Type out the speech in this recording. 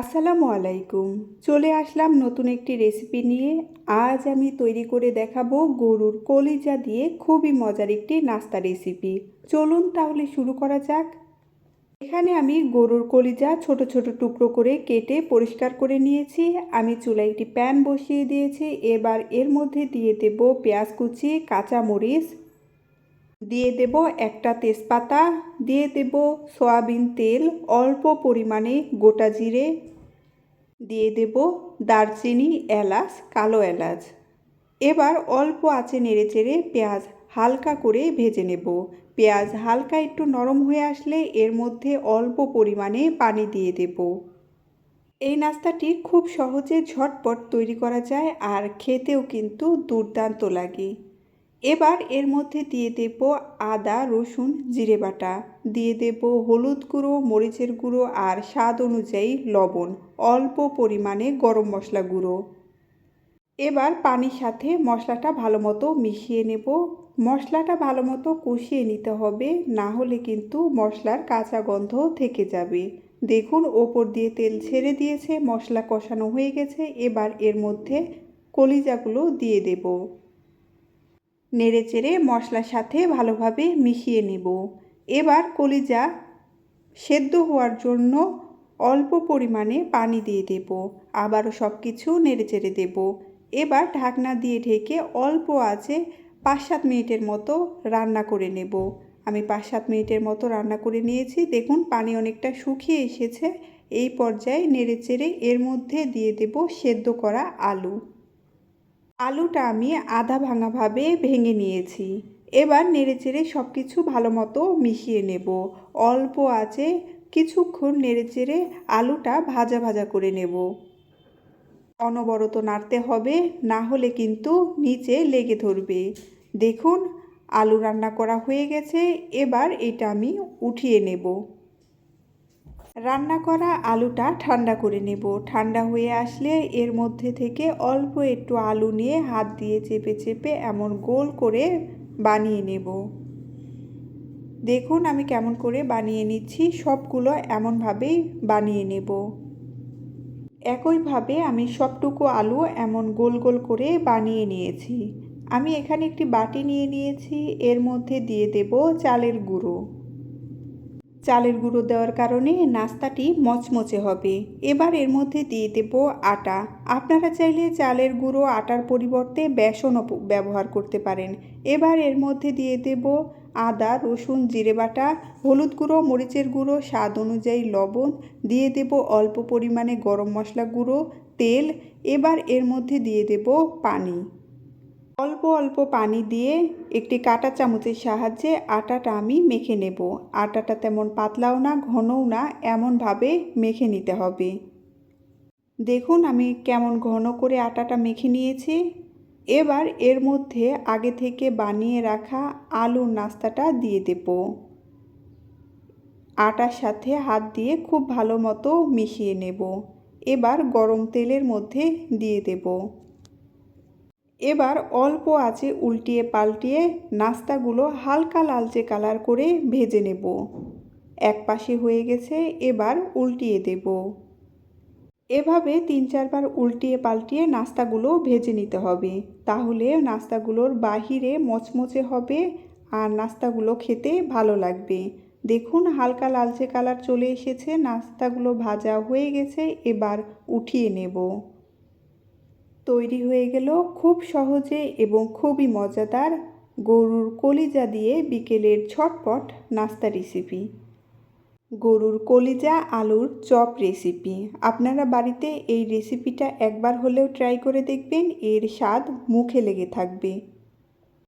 আসসালামু আলাইকুম। চলে আসলাম নতুন একটি রেসিপি নিয়ে। আজ আমি তৈরি করে দেখাবো গরুর কলিজা দিয়ে খুবই মজার একটি নাস্তা রেসিপি চলুন তাহলে শুরু করা যাক। এখানে আমি গরুর কলিজা ছোট ছোট টুকরো করে কেটে পরিষ্কার করে নিয়েছি। আমি চুলায় একটি প্যান বসিয়ে দিয়েছি। এবার এর মধ্যে দিয়ে দেব পেঁয়াজ কুচি, কাঁচামরিচ দিয়ে দেব একটা তেজপাতা, দিয়ে দেব সয়াবিন তেল, অল্প পরিমাণে গোটা জিরে, দিয়ে দেব দারচিনি, এলাচ, কালো এলাচ। এবার অল্প আছে নেড়ে চেড়ে পেঁয়াজ হালকা করে ভেজে নেব। পেঁয়াজ হালকা একটু নরম হয়ে আসলে এর মধ্যে অল্প পরিমাণে পানি দিয়ে দেব। এই নাস্তাটি খুব সহজে ঝটপট তৈরি করা যায় আর খেতেও কিন্তু দুর্দান্ত লাগে। এবার এর মধ্যে দিয়ে দেব আদা, রসুন, জিরে বাটা। দিয়ে দেব হলুদ গুঁড়ো, মরিচের গুঁড়ো আর স্বাদ অনুযায়ী লবণ, অল্প পরিমাণে গরম মশলা গুঁড়ো। এবার পানির সাথে মশলাটা ভালো মতো মিশিয়ে নেব। মশলাটা ভালো মতো কষিয়ে নিতে হবে, না হলে কিন্তু মশলার কাঁচা গন্ধ থেকে যাবে। দেখুন, ওপর দিয়ে তেল ছেড়ে দিয়েছে, মশলা কষানো হয়ে গেছে। এবার এর মধ্যে কলিজাগুলো দিয়ে দেবো। নেড়ে চেড়ে মশলার সাথে ভালোভাবে মিশিয়ে নেব। এবার কলিজা সেদ্ধ হওয়ার জন্য অল্প পরিমাণে পানি দিয়ে দেব। আবারও সব কিছু নেড়ে চেড়ে দেব। এবার ঢাকনা দিয়ে ঢেকে অল্প আছে পাঁচ সাত মিনিটের মতো রান্না করে নেব। আমি পাঁচ সাত মিনিটের মতো রান্না করে নিয়েছি। দেখুন, পানি অনেকটা শুকিয়ে এসেছে। এই পর্যায়ে নেড়ে চেড়ে এর মধ্যে দিয়ে দেব সেদ্ধ করা আলু। আলুটা আমি আধা ভাঙাভাবে ভেঙে নিয়েছি। এবার নেড়েচেড়ে সব কিছু ভালো মতো মিশিয়ে নেব। অল্প আছে, কিছুক্ষণ নেড়েচেড়ে আলুটা ভাজা ভাজা করে নেব। অনবরত নাড়তে হবে, না হলে কিন্তু নিচে লেগে ধরবে। দেখুন, আলু রান্না করা হয়ে গেছে, এবার এটা আমি উঠিয়ে নেব। রান্না করা আলুটা ঠান্ডা করে নেব। ঠান্ডা হয়ে আসলে এর মধ্যে থেকে অল্প একটু আলু নিয়ে হাত দিয়ে চেপে চেপে এমন গোল করে বানিয়ে নেব। দেখুন আমি কেমন করে বানিয়ে নিচ্ছি, সবগুলো এমনভাবেই বানিয়ে নেব। একইভাবে আমি সবটুকু আলু এমন গোল গোল করে বানিয়ে নিয়েছি। আমি এখানে একটি বাটি নিয়ে নিয়েছি, এর মধ্যে দিয়ে দেব চালের গুঁড়ো। চালের গুঁড়ো দেওয়ার কারণে নাস্তাটি মচমচে হবে। এবার এর মধ্যে দিয়ে দেব আটা। আপনারা চাইলে চালের গুঁড়ো আটার পরিবর্তে বেসনও ব্যবহার করতে পারেন। এবার এর মধ্যে দিয়ে দেব আদা, রসুন, জিরে বাটা, হলুদ গুঁড়ো, মরিচের গুঁড়ো, স্বাদ অনুযায়ী লবণ। দিয়ে দেব অল্প পরিমাণে গরম মশলা গুঁড়ো, তেল। এবার এর মধ্যে দিয়ে দেব পানি। অল্প অল্প পানি দিয়ে একটি কাটা চামচের সাহায্যে আটাটা আমি মেখে নেব। আটাটা তেমন পাতলাও না, ঘনও না, এমনভাবে মেখে নিতে হবে। দেখুন আমি কেমন ঘন করে আটাটা মেখে নিয়েছি। এবার এর মধ্যে আগে থেকে বানিয়ে রাখা আলুর নাস্তাটা দিয়ে দেব। আটার সাথে হাত দিয়ে খুব ভালো মতো মিশিয়ে নেব। এবার গরম তেলের মধ্যে দিয়ে দেবো। এবার অল্প আছে উল্টিয়ে পাল্টিয়ে নাস্তাগুলো হালকা লালচে কালার করে ভেজে নেব। এক পাশে হয়ে গেছে এবার উল্টিয়ে দেব। এভাবে তিন চারবার উল্টিয়ে পাল্টিয়ে নাস্তাগুলো ভেজে নিতে হবে। তাহলে নাস্তাগুলোর বাহিরে মচমচে হবে আর নাস্তাগুলো খেতে ভালো লাগবে। দেখুন হালকা লালচে কালার চলে এসেছে, নাস্তাগুলো ভাজা হয়ে গেছে, এবার উঠিয়ে নেব। তৈরি হয়ে গেল খুব সহজে এবং খুবই মজাদার গরুর কলিজা দিয়ে বিকেলের ছটপট নাস্তা রেসিপি গরুর কলিজা আলুর চপ রেসিপি আপনারা বাড়িতে এই রেসিপিটা একবার হলেও ট্রাই করে দেখবেন, এর স্বাদ মুখে লেগে থাকবে।